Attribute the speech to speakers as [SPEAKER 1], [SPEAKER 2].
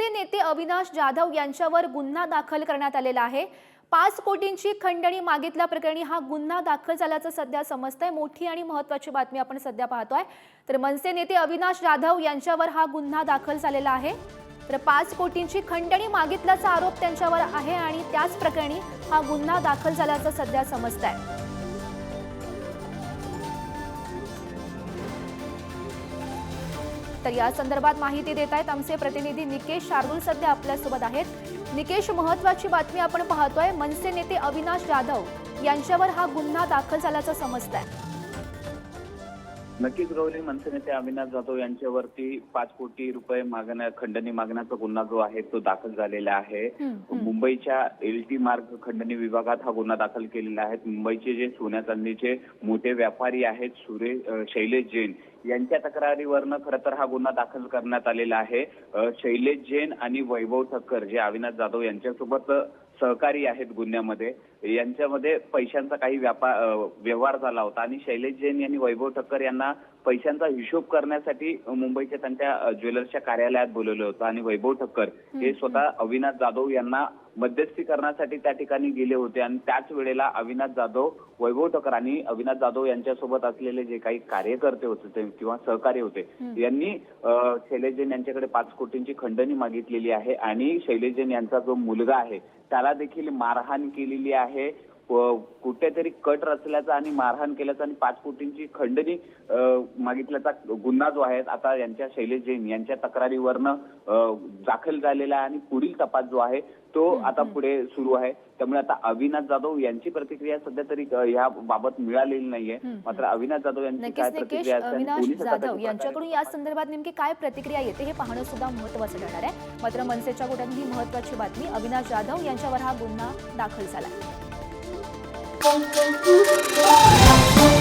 [SPEAKER 1] मनसे नेते अविनाश जाधव यांच्यावर गुन्हा दाखल करण्यात आलेला आहे. पाच कोटींची खंडणी मागितल्याप्रकरणी हा गुन्हा दाखल झाल्याचं सध्या समजतंय. मोठी आणि महत्वाची बातमी आपण सध्या पाहतोय. तर मनसे नेते अविनाश जाधव यांच्यावर हा गुन्हा दाखल झालेला आहे. तर पाच कोटींची खंडणी मागितल्याचा आरोप त्यांच्यावर आहे आणि त्याच प्रकरणी हा गुन्हा दाखल झाल्याचं सध्या समजत आहे तर या संदर्भात माहिती देत आहेत आमचे प्रतिनिधी निकेश शार्दूल सध्या आपल्यासोबत आहेत. निकेश महत्वाची बातमी आपण पाहतोय. मनसे नेते अविनाश जाधव यांच्यावर हा गुन्हा दाखल झाल्याचं समजत आहे
[SPEAKER 2] नक्कीच गौरी मनसे नेते अविनाश जाधव यांच्यावरती पाच कोटी रुपये मागण्या खंडणी मागण्याचा गुन्हा जो आहे तो दाखल झालेला आहे. मुंबईच्या एलटी मार्ग खंडणी विभागात हा गुन्हा दाखल केलेला आहे. मुंबईचे जे सोन्या चांदीचे मोठे व्यापारी आहेत सुरेश अ, शैलेश जैन यांच्या तक्रारीवरनं खरं तर हा गुन्हा दाखल करण्यात आलेला आहे. शैलेश जैन आणि वैभव ठक्कर जे अविनाश जाधव यांच्यासोबत सहकारी आहेत गुन्ह्यामध्ये. यांच्यामध्ये पैशांचा काही व्यापार व्यवहार झाला होता. आणि शैलेश जैन यांनी वैभव ठक्कर यांना पैशांचा हिशोब करण्यासाठी मुंबईच्या त्यांच्या ज्वेलर्सच्या कार्यालयात बोलवलं होतं आणि वैभव ठक्कर हे स्वतः अविनाश जाधव यांना मध्यस्थी करण्यासाठी त्या ठिकाणी गेले होते आणि त्याच वेळेला अविनाश जाधव वैभव ठक्कर आणि अविनाश जाधव यांच्यासोबत असलेले जे काही कार्यकर्ते होते ते किंवा सहकारी होते यांनी अ, शैलेश जैन यांच्याकडे पाच कोटींची खंडणी मागितलेली आहे आणि शैलेश जैन यांचा जो मुलगा आहे त्याला देखील मारहाण केलेली आहे. कुठेतरी कट रचल्याचा आणि मारहाण केल्याचा आणि पाच कोटींची खंडणी मागितल्याचा गुन्हा जो आहे आता यांच्या शैलेश जैन यांच्या तक्रारीवरनं दाखल झालेला आहे आणि पुढील तपास जो आहे तो आता पुढे सुरू आहे. त्यामुळे आता अविनाश जाधव यांची प्रतिक्रिया सध्या तरी या बाबत मिळालेली नाहीये. मात्र अविनाश जाधव यांची काय प्रतिक्रिया
[SPEAKER 1] अविनाश जाधव यांच्याकडून या संदर्भात नेमकी काय प्रतिक्रिया येते हे पाहणं सुद्धा महत्वाचं ठरणार आहे. मात्र मनसेच्या कोट्यातून ही महत्वाची बातमी अविनाश जाधव यांच्यावर हा गुन्हा दाखल झाला. Música